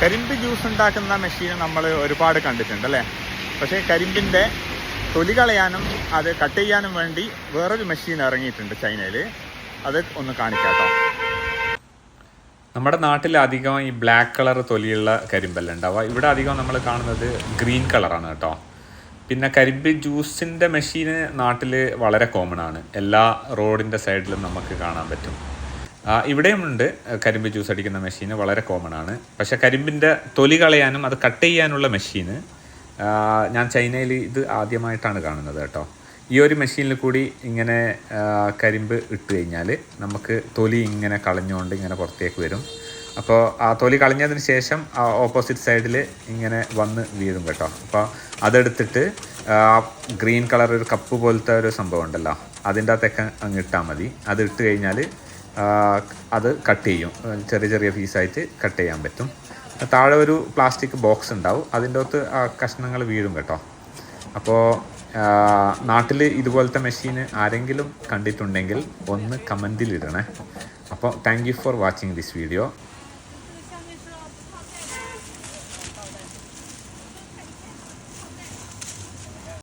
കരിമ്പ് ജ്യൂസ് ഉണ്ടാക്കുന്ന മെഷീൻ നമ്മൾ ഒരുപാട് കണ്ടിട്ടുണ്ട് അല്ലേ? പക്ഷേ കരിമ്പിന്റെ തൊലി കളയാനും അത് കട്ട് ചെയ്യാനും വേണ്ടി വേറൊരു മെഷീൻ ഇറങ്ങിയിട്ടുണ്ട് ചൈനയിൽ അത് ഒന്ന് കാണിക്കാട്ടോ നമ്മുടെ നാട്ടിൽ അധികം ഈ ബ്ലാക്ക് കളർ തൊലിയുള്ള കരിമ്പല്ല ഉണ്ടാവുക. ഇവിടെ അധികം നമ്മൾ കാണുന്നത് ഗ്രീൻ കളറാണ് കേട്ടോ. പിന്നെ കരിമ്പ് ജ്യൂസിന്റെ മെഷീന് നാട്ടിൽ വളരെ കോമൺ ആണ്. എല്ലാ റോഡിന്റെ സൈഡിലും നമുക്ക് കാണാൻ പറ്റും. ഇവിടെയുമുണ്ട് കരിമ്പ് ജ്യൂസ് അടിക്കുന്ന മെഷീന് വളരെ കോമൺ ആണ്. പക്ഷെ കരിമ്പിന്റെ തൊലി കളയാനും അത് കട്ട് ചെയ്യാനുള്ള മെഷീന് ഞാൻ ചൈനയിൽ ഇത് ആദ്യമായിട്ടാണ് കാണുന്നത് കേട്ടോ. ഈ ഒരു മെഷീനിൽ കൂടി ഇങ്ങനെ കരിമ്പ് ഇട്ട് കഴിഞ്ഞാൽ നമുക്ക് തൊലി ഇങ്ങനെ കളഞ്ഞുകൊണ്ട് ഇങ്ങനെ പുറത്തേക്ക് വരും. അപ്പോൾ ആ തൊലി കളഞ്ഞതിന് ശേഷം ഓപ്പോസിറ്റ് സൈഡിൽ ഇങ്ങനെ വന്ന് വീഴും കേട്ടോ. അപ്പോൾ അതെടുത്തിട്ട് ഗ്രീൻ കളർ ഒരു കപ്പ് പോലത്തെ ഒരു സംഭവം ഉണ്ടല്ലോ. അതിന്റെ അകത്തൊക്കെ അങ്ങ് ഇട്ടാൽ മതി. അത് ഇട്ട് കഴിഞ്ഞാൽ അത് കട്ട് ചെയ്യും. ചെറിയ ചെറിയ പീസായിട്ട് കട്ട് ചെയ്യാൻ പറ്റും. താഴെ ഒരു പ്ലാസ്റ്റിക് ബോക്സ് ഉണ്ടാവും. അതിന്റെ അകത്ത് കഷ്ണങ്ങൾ വീഴും കേട്ടോ. അപ്പോൾ നാട്ടിൽ ഇതുപോലത്തെ മെഷീൻ ആരെങ്കിലും കണ്ടിട്ടുണ്ടെങ്കിൽ ഒന്ന് കമന്റിൽ ഇടണേ. അപ്പോൾ thank you for watching this video